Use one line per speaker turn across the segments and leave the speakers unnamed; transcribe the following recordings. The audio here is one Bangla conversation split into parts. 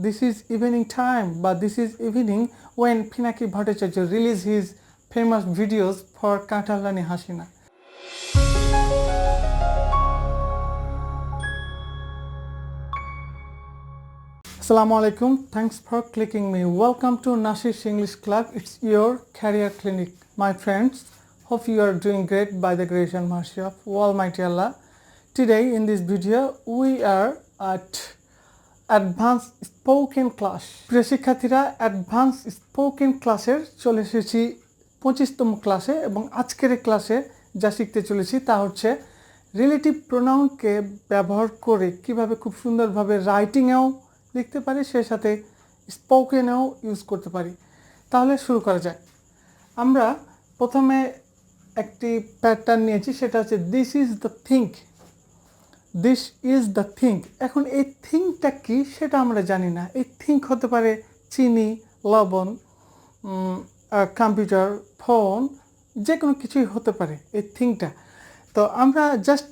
this is evening time, but this is evening when Pinaki Bhattacharya released his famous videos for Katalani Hasina. Assalamu alaikum. Thanks for clicking me. Welcome to Nashish English Club. It's your career clinic. My friends, hope you are doing great by the grace and mercy of Almighty Allah. Today in this video, we are at advance spoken class. প্রিয় শিক্ষার্থীরা অ্যাডভান্স স্পোকেন ক্লাসের চলে এসেছি পঁচিশতম ক্লাসে এবং আজকের ক্লাসে যা শিখতে চলেছি তা হচ্ছে রিলেটিভ প্রোনাউনকে ব্যবহার করে কীভাবে খুব সুন্দরভাবে রাইটিংয়েও লিখতে পারি, সেই সাথে স্পোকেনেও ইউজ করতে পারি। তাহলে শুরু করা যায় আমরা প্রথমে একটি প্যাটার্ন নিয়েছি, সেটা হচ্ছে this is the think this is the think এখন এই থিঙ্কটা কি সেটা আমরা জানি না। এই থিঙ্ক হতে পারে চিনি, লবণ কম্পিউটার ফোন যে কোনো কিছুই হতে পারে এই থিঙ্কটা তো আমরা জাস্ট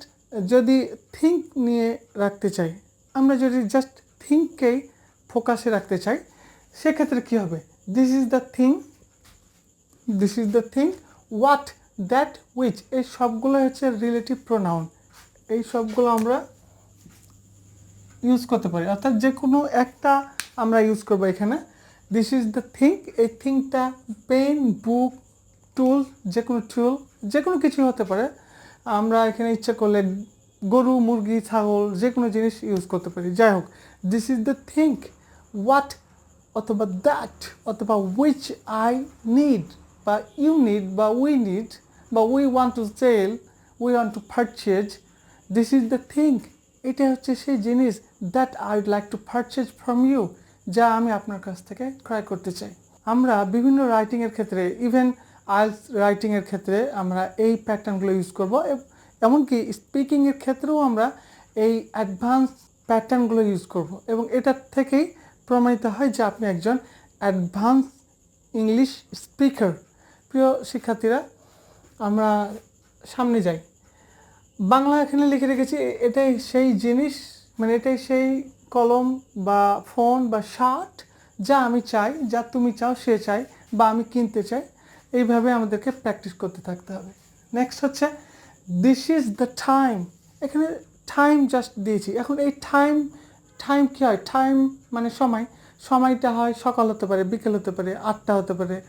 যদি থিঙ্ক নিয়ে রাখতে চাই, আমরা যদি জাস্ট থিঙ্ককেই ফোকাসে রাখতে চাই, সেক্ষেত্রে কী হবে? This is the thing this is the thing what that which এই সবগুলো হচ্ছে রিলেটিভ প্রোনাউন এই সবগুলো আমরা ইউজ করতে পারি। অর্থাৎ যে কোনো একটা আমরা ইউজ করব এখানে। দিস ইজ দ্য থিঙ্ক এই থিঙ্কটা পেন বুক টুল যে কোনো টুল যে কোনো কিছুই হতে পারে। আমরা এখানে ইচ্ছা করলে গরু, মুরগি, ছাগল যে কোনো জিনিস ইউজ করতে পারি। যাই হোক this is the think what অথবা দ্যাট অথবা উইচ আই নিড বা ইউ নিড বা উই নিড বা we want to sell we want to purchase this is the think এটা হচ্ছে সেই জিনিস that I would like to purchase from you যা আমি আপনার কাছ থেকে ক্রয় করতে চাই। আমরা বিভিন্ন রাইটিংয়ের ক্ষেত্রে ইভেন আইলস রাইটিংয়ের ক্ষেত্রে আমরা এই প্যাটার্নগুলো ইউজ করব। এমনকি স্পিকিংয়ের ক্ষেত্রেও আমরা এই অ্যাডভান্স প্যাটার্নগুলো ইউজ করব। এবং এটার থেকেই প্রমাণিত হয় যে আপনি একজন অ্যাডভান্স ইংলিশ স্পিকার প্রিয় শিক্ষার্থীরা, আমরা সামনে যাই। বাংলা এখানে লিখে রেখেছি এটাই সেই জিনিস মানে এটাই সেই কলম বা ফোন বা শার্ট, যা আমি চাই, যা তুমি চাও সে চাই বা আমি কিনতে চাই। এইভাবে আমাদেরকে প্র্যাকটিস করতে থাকতে হবে। নেক্সট হচ্ছে দিস ইজ দ্য টাইম এখানে টাইম জাস্ট দিয়েছি। এখন এই টাইম টাইম কী হয়? টাইম মানে সময়। সময়টা হয়, সকাল হতে পারে, বিকেল হতে পারে, আটটা হতে পারে,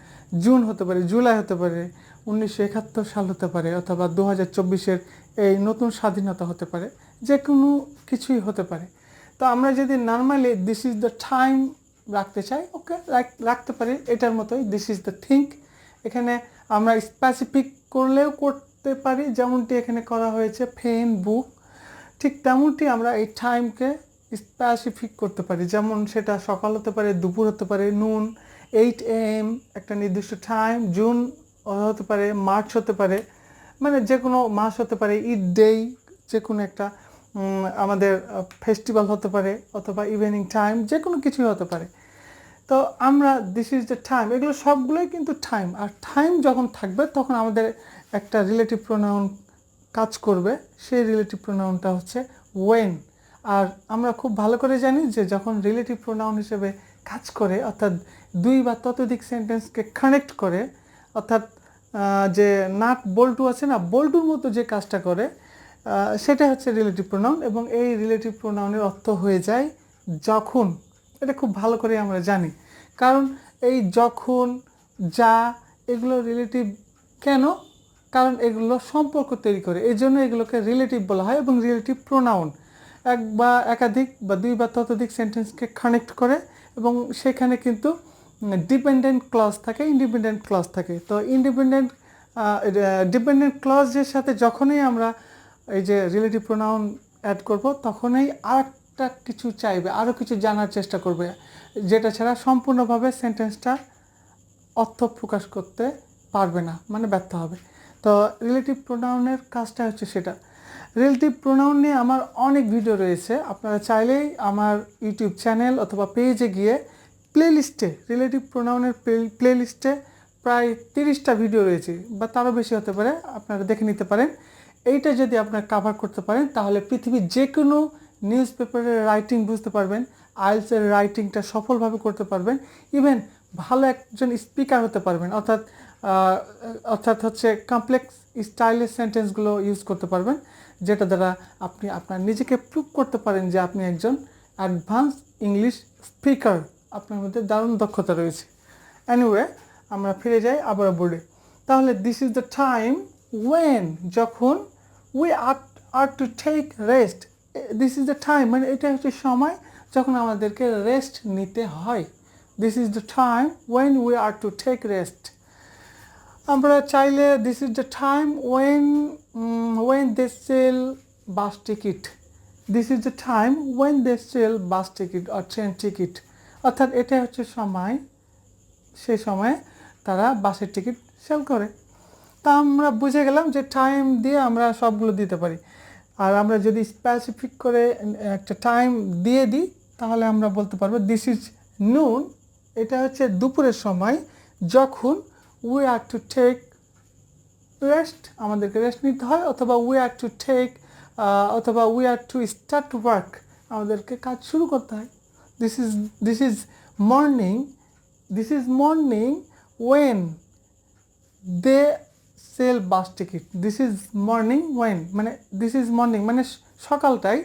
জুন হতে পারে, জুলাই হতে পারে উনিশশো একাত্তর সাল হতে পারে অথবা দু হাজার চব্বিশের এই নতুন স্বাধীনতা হতে পারে যে কোনো কিছুই হতে পারে। তো আমরা যদি normally this is the time রাখতে চাই ওকে রাখতে পারি এটার মতোই দিস ইজ দ্য থিঙ্ক এখানে আমরা স্পেসিফিক করলেও করতে পারি, যেমনটি এখানে করা হয়েছে ফেন বুক ঠিক তেমনটি আমরা এই টাইমকে স্পেসিফিক করতে পারি, যেমন সেটা সকাল হতে পারে, দুপুর হতে পারে নুন এইট এম একটা নির্দিষ্ট টাইম জুন হতে পারে, মার্চ হতে পারে মানে যে কোনো মাস হতে পারে, ঈদ ডেই যে কোনো একটা আমাদের ফেস্টিভ্যাল হতে পারে, অথবা ইভিনিং টাইম যে কোনো কিছুই হতে পারে। তো আমরা দিস ইজ দ্য টাইম এগুলো সবগুলোই কিন্তু টাইম আর টাইম যখন থাকবে, তখন আমাদের একটা রিলেটিভ প্রোনাউন কাজ করবে, সেই রিলেটিভ প্রোনাউনটা হচ্ছে ওয়েন আর আমরা খুব ভালো করে জানি যে যখন রিলেটিভ প্রোনাউন হিসেবে কাজ করে, অর্থাৎ দুই বা ততোধিক সেন্টেন্সকে কানেক্ট করে, অর্থাৎ যে নাট বল্টু আছে না, বল্টুর মতো যে কাজটা করে সেটা হচ্ছে রিলেটিভ প্রোনাউন এবং এই রিলেটিভ প্রোনাউনের অর্থ হয়ে যায় যখন। এটা খুব ভালো করে আমরা জানি। কারণ এই যখন, যা, এগুলো রিলেটিভ কেন? কারণ এগুলো সম্পর্ক তৈরি করে। এই জন্য এগুলোকে রিলেটিভ বলা হয় এবং রিলেটিভ প্রোনাউন এক বা একাধিক বা দুই বা ততোধিক সেন্টেন্সকে কানেক্ট করে এবং সেখানে কিন্তু ডিপেন্ডেন্ট ক্লজ থাকে ইন্ডিপেন্ডেন্ট ক্লজ থাকে। তো ইন্ডিপেন্ডেন্ট ডিপেন্ডেন্ট ক্লজের সাথে যখনই আমরা এই যে রিলেটিভ প্রোনাউন অ্যাড করব, তখনই আরেকটা কিছু চাইবে আরও কিছু জানার চেষ্টা করবে, যেটা ছাড়া সম্পূর্ণভাবে সেন্টেন্সটা অর্থ প্রকাশ করতে পারবে না মানে ব্যর্থ হবে। তো রিলেটিভ প্রোনাউনের কাজটা হচ্ছে সেটা। রিলেটিভ প্রোনাউন নিয়ে আমার অনেক ভিডিও রয়েছে, আপনারা চাইলেই আমার ইউটিউব চ্যানেল অথবা পেজে গিয়ে প্লেলিস্টে রিলেটিভ প্রোনাউনের প্লেলিস্টে প্রায় তিরিশটা ভিডিও রয়েছে, বা তারও বেশি হতে পারে, আপনারা দেখে নিতে পারেন। এইটা যদি আপনারা কাভার করতে পারেন, তাহলে পৃথিবীর যে কোনো নিউজ পেপারের রাইটিং বুঝতে পারবেন আইলসের রাইটিংটা সফলভাবে করতে পারবেন ইভেন ভালো একজন স্পিকার হতে পারবেন, অর্থাৎ অর্থাৎ হচ্ছে কমপ্লেক্স স্টাইলের সেন্টেন্সগুলো ইউজ করতে পারবেন, যেটা দ্বারা আপনি আপনার নিজেকে প্রুভ করতে পারেন যে আপনি একজন অ্যাডভান্স ইংলিশ স্পিকার আপনার মধ্যে দারুণ দক্ষতা রয়েছে। অ্যানিওয়ে আমরা ফিরে যাই আবার বোর্ডে। তাহলে this is the time when যখন we are are to take rest this is the time মানে এটা হচ্ছে সময় যখন আমাদেরকে রেস্ট নিতে হয়। This is the time when we are to take rest আমরা চাইলে this is the time when when they sell bus ticket this is the time when they sell bus ticket R train ticket অর্থাৎ এটা হচ্ছে সময়। সেই সময়ে তারা বাসের টিকিট সেল করে। তা আমরা বুঝে গেলাম যে টাইম দিয়ে আমরা সবগুলো দিতে পারি। আর আমরা যদি স্পেসিফিক করে একটা টাইম দিয়ে দিই, তাহলে আমরা বলতে পারব দিস ইজ নুন এটা হচ্ছে দুপুরের সময় যখন we are to take rest আমাদেরকে রেস্ট নিতে হয়, অথবা উই আর টু টেক অথবা we are to start work আমাদেরকে কাজ শুরু করতে হয়। This is this is morning this is morning when they sell bus ticket this is morning when মানে দিস ইজ মর্নিং মানে সকালটাই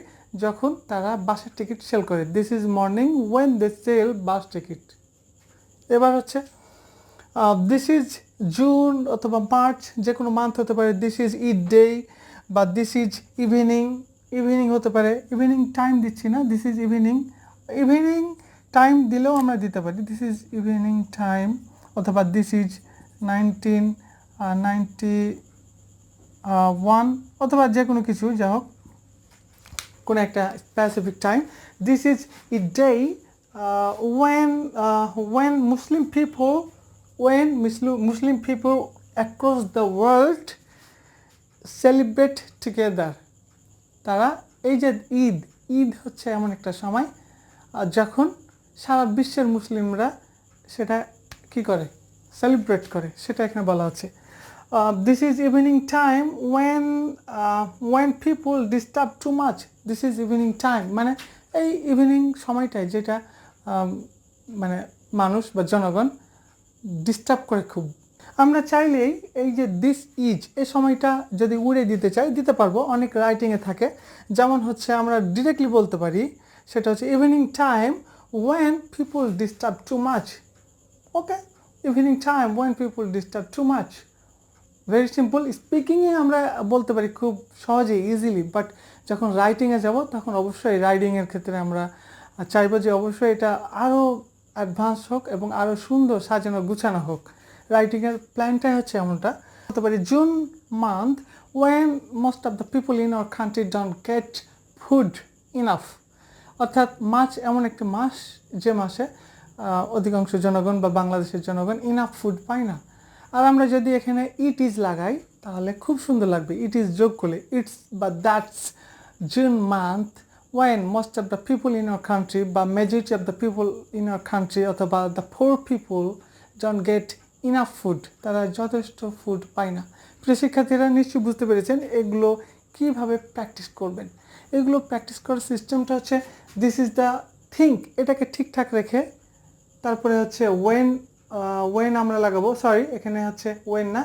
যখন তারা বাসের টিকিট সেল করে this is morning when they sell bus ticket এবার হচ্ছে দিস ইজ জুন অথবা মার্চ যে কোনো মান্থ হতে পারে দিস ইজ ইড ডে বা দিস ইজ ইভিনিং ইভিনিং হতে পারে ইভিনিং টাইম দিচ্ছি না this is evening evening time দিলেও আমরা দিতে পারি। দিস ইজ ইভিনিং টাইম অথবা this is nineteen ninety one অথবা যে কোনো কিছু যা হোক, কোনো একটা specific time this is Eid day when when Muslim people when Muslim people across the world celebrate together তারা, এই যে ঈদ ঈদ হচ্ছে এমন একটা সময়। যখন সারা বিশ্বের মুসলিমরা সেটা কি করে? সেলিব্রেট করে, সেটা এখানে বলা হচ্ছে। This is evening time when when people disturb too much this is evening time মানে এই ইভিনিং সময়টায় যেটা মানে মানুষ বা জনগণ ডিস্টার্ব করে খুব। আমরা চাইলেই এই যে দিস ইজ এই সময়টা যদি উড়ে দিতে চাই, দিতে পারব। অনেক রাইটিংয়ে থাকে। যেমন হচ্ছে আমরা ডিরেক্টলি বলতে পারি সেটা হচ্ছে evening time when people disturb too much okay evening time when people disturb too much very simple স্পিকিংয়ে আমরা বলতে পারি খুব সহজেই ইজিলি বাট যখন রাইটিংয়ে যাব, তখন অবশ্যই রাইডিংয়ের ক্ষেত্রে আমরা চাইব যে অবশ্যই এটা আরও অ্যাডভান্স হোক এবং আরও সুন্দর সাজানো, গুছানো হোক। রাইটিংয়ের প্ল্যানটাই হচ্ছে এমনটা। বলতে পারি June month when most of the people in our country don't get food enough অর্থাৎ মাছ, এমন একটি মাস, যে মাসে অধিকাংশ জনগণ বা বাংলাদেশের জনগণ ইনাফ ফুড পায় না। আর আমরা যদি এখানে ইট ইজ লাগাই, তাহলে খুব সুন্দর লাগবে। ইট ইজ যোগ করলে ইটস বা that's June month when most of the people in our country বা majority of the people in our country অথবা the poor people don't get enough food তারা যথেষ্ট ফুড পায় না। প্রিয় শিক্ষার্থীরা নিশ্চয়ই বুঝতে পেরেছেন, এগুলো কীভাবে প্র্যাকটিস করবেন? এগুলো প্র্যাকটিস করার সিস্টেমটা হচ্ছে দিস ইজ দ্য থিঙ্ক এটাকে ঠিকঠাক রেখে তারপরে হচ্ছে ওয়েন ওয়েন আমরা লাগাবো সরি এখানে হচ্ছে ওয়েন না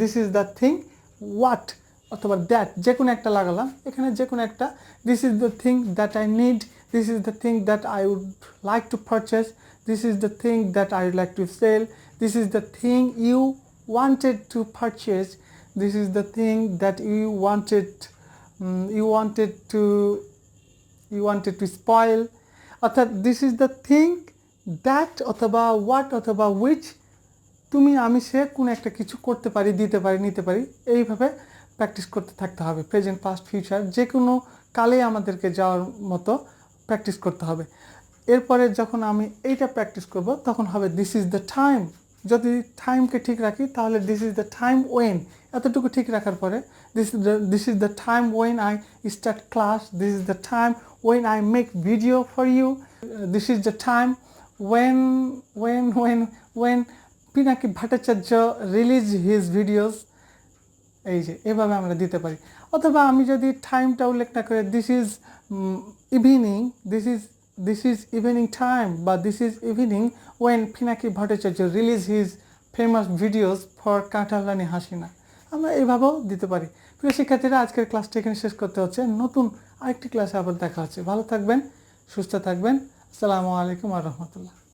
this is the thing what অথবা দ্যাট যে কোনো একটা লাগালাম, এখানে যে কোনো একটা this is the thing that I need this is the thing that I would like to purchase this is the thing that I would like to sell this is the thing you wanted to purchase this is the thing that you wanted mm, you wanted to you wanted to spoil. অর্থাৎ this is the thing that অথবা হোয়াট অথবা উইচ তুমি আমি সে কোনো একটা কিছু করতে পারি দিতে পারি নিতে পারি এইভাবে প্র্যাকটিস করতে থাকতে হবে। প্রেজেন্ট পাস্ট ফিউচার যে কোনো কালে আমাদেরকে যাওয়ার মতো প্র্যাকটিস করতে হবে। এরপরে যখন আমি এইটা প্র্যাকটিস করব তখন হবে দিস ইজ দ্য টাইম যদি টাইমকে ঠিক রাখি তাহলে this is the time when এতটুকু ঠিক রাখার পরে this this is the time when I start class this is the time when I make video for you this is the time when when when when Pinaki Bhattacharya release his videos এই যে, এভাবে আমরা দিতে পারি। অথবা আমি যদি টাইমটা উল্লেখ না করে this is evening this is this is evening time বা this is evening when Pinaki Bhattacharya release his famous videos for কাঁঠালানি Hasina আমরা এইভাবেও দিতে পারি। প্রিয় শিক্ষার্থীরা, আজকের ক্লাসটা এখানে শেষ করতে হচ্ছে। নতুন আরেকটি ক্লাসে আবার দেখা হচ্ছে। ভালো থাকবেন, সুস্থ থাকবেন। আসসালামু আলাইকুম আর রহমতুল্লাহ।